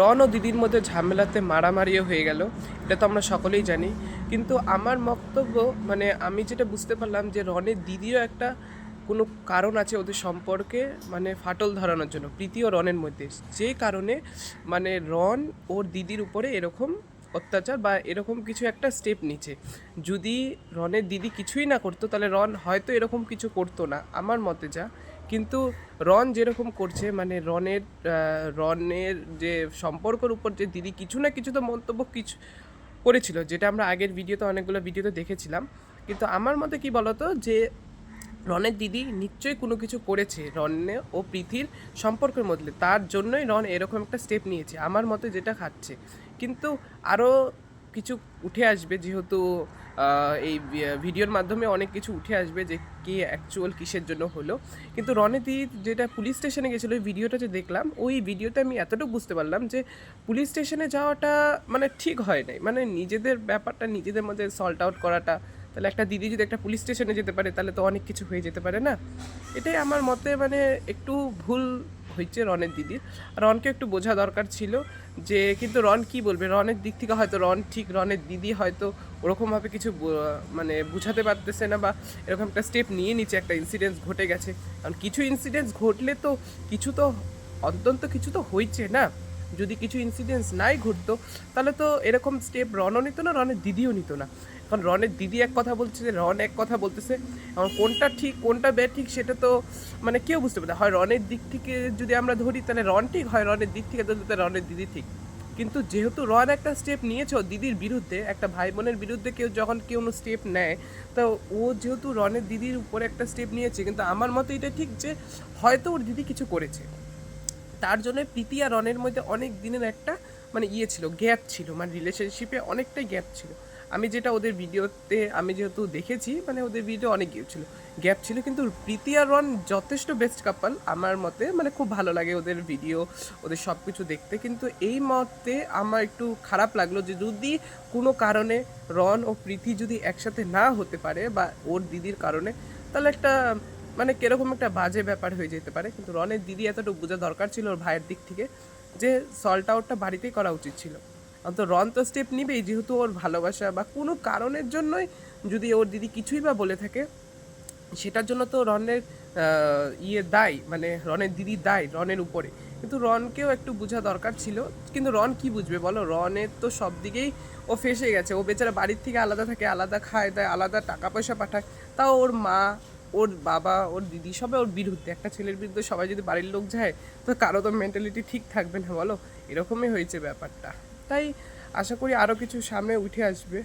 রন ও দিদির মধ্যে ঝামেলাতে মারামারিও হয়ে গেল, এটা তো আমরা সকলেই জানি। কিন্তু আমার বক্তব্য মানে আমি যেটা বুঝতে পারলাম যে রনের দিদিও একটা কোনো কারণ আছে ওদের সম্পর্কে মানে ফাটল ধরানোর জন্য, প্রীতি ও রনের মধ্যে। যে কারণে মানে রন ওর দিদির উপরে এরকম অত্যাচার বা এরকম কিছু একটা স্টেপ নিচ্ছে। যদি রনের দিদি কিছুই না করতো, তাহলে রন হয়তো এরকম কিছু করতো না। আমার মতে যা কিন্তু রন যেরকম করছে মানে রনের রনের যে সম্পর্কের উপর যে দিদি কিছু না কিছু তো মন্তব্য কিছু করেছিল, যেটা আমরা আগের ভিডিওতে, অনেকগুলো ভিডিওতে দেখেছিলাম। কিন্তু আমার মতে কি বলতো, যে রনের দিদি নিশ্চয়ই কোনো কিছু করেছে রনে ও প্রীতির সম্পর্কের মধ্যে। তার জন্যই রন এরকম একটা স্টেপ নিয়েছে, আমার মতে যেটা খাচ্ছে কিন্তু আরও কিছু উঠে আসবে, যেহেতু এই ভিডিওর মাধ্যমে অনেক কিছু উঠে আসবে যে কে অ্যাকচুয়াল কিসের জন্য হলো। কিন্তু রনেদি যেটা পুলিশ স্টেশনে গেছিল, ওই ভিডিওটা যে দেখলাম, ওই ভিডিওতে আমি এতটুকু বুঝতে পারলাম যে পুলিশ স্টেশনে যাওয়াটা মানে ঠিক হয় নাই। মানে নিজেদের ব্যাপারটা, নিজেদের মধ্যে সল্ট আউট করাটা, তাহলে একটা দিদি যদি একটা পুলিশ স্টেশনে যেতে পারে, তাহলে তো অনেক কিছু হয়ে যেতে পারে না? এটাই আমার মতে মানে একটু ভুল হয়েছে রনের দিদির। রনকে একটু বোঝা দরকার ছিল যে, কিন্তু রন কি বলবে? রনের দিক থেকে হয়তো রন ঠিক, রনের দিদি হয়তো ওরকমভাবে কিছু মানে বুঝাতে পারতেছে না বা এরকম একটা স্টেপ নিয়ে নিচ্ছে, একটা ইনসিডেন্স ঘটে গেছে। কারণ কিছু ইনসিডেন্স ঘটলে তো কিছু তো, অন্তত কিছু তো হয়েছে না। যদি কিছু ইনসিডেন্টস নাই ঘটতো, তাহলে তো এরকম স্টেপ রনও নিত না রনের দিদিও নিত না। এখন রনের দিদি এক কথা বলছে যে রন এক কথা বলতেছে, এখন কোনটা ঠিক, কোনটা বে ঠিক সেটা তো মানে কেউ বুঝতে পারে হয় রনের দিক থেকে যদি আমরা ধরি, তাহলে রন ঠিক, হয় রনের দিক থেকে ধরলে তাহলে রনের দিদি ঠিক। কিন্তু যেহেতু রন একটা স্টেপ নিয়েছে দিদির বিরুদ্ধে, একটা ভাই বোনের বিরুদ্ধে কেউ যখন কেউ কোনো স্টেপ নেয়, তো ও যেহেতু রনের দিদির উপরে একটা স্টেপ নিয়েছে, কিন্তু আমার মতে এটা ঠিক যে, হয়তো ওর দিদি কিছু করেছে। তার জন্য প্রীতি আর রনের মধ্যে অনেক দিনের একটা মানে ইয়ে ছিল গ্যাপ ছিল মানে রিলেশনশিপে অনেকটাই গ্যাপ ছিল। আমি যেটা ওদের ভিডিওতে, আমি যেহেতু দেখেছি মানে ওদের ভিডিও অনেক গ্যাপ ছিল। গ্যাপ ছিল কিন্তু প্রীতি আর রন যথেষ্ট বেস্ট কাপল আমার মতে মানে খুব ভালো লাগে ওদের ভিডিও ওদের সব কিছু দেখতে। কিন্তু এই মতে আমার একটু খারাপ লাগল যে যদি কোনো কারণে রন ও প্রীতি যদি একসাথে না হতে পারে বা ওর দিদির কারণে, তাহলে একটা মানে কীরকম একটা বাজে ব্যাপার হয়ে যেতে পারে, কিন্তু রনের দিদি এতটুকু বোঝা দরকার ছিল ওর ভাইয়ের দিক থেকে যে সল্ট আউটটা বাড়িতেই করা উচিত ছিল। অন্ত রন তো স্টেপ নিবেই, যেহেতু ওর ভালোবাসা বা কোনো কারণের জন্যই যদি ওর দিদি কিছুই বা বলে থাকে, সেটার জন্য তো রনের ইয়ে দায় মানে রনের দিদি দায় রনের উপরে। কিন্তু রনকেও একটু বোঝা দরকার ছিল। কিন্তু রন কি বুঝবে বলো? রনের তো সব দিকেই ও ফেসে গেছে। ও বেচারা বাড়ির থেকে আলাদা থাকে, আলাদা খায় দেয় আলাদা টাকা পয়সা পাঠায়। তাও ওর মা ওর বাবা, ওর দিদি সবাই ওর বিরুদ্ধে। একটা ছেলের বিরুদ্ধে সবাই যদি বাড়ির লোক যায়, তো কারও তো মেন্টালিটি ঠিক থাকবে না, বলো? এরকমই হয়েছে ব্যাপারটা। তাই আশা করি আরও কিছু সামনে উঠে আসবে।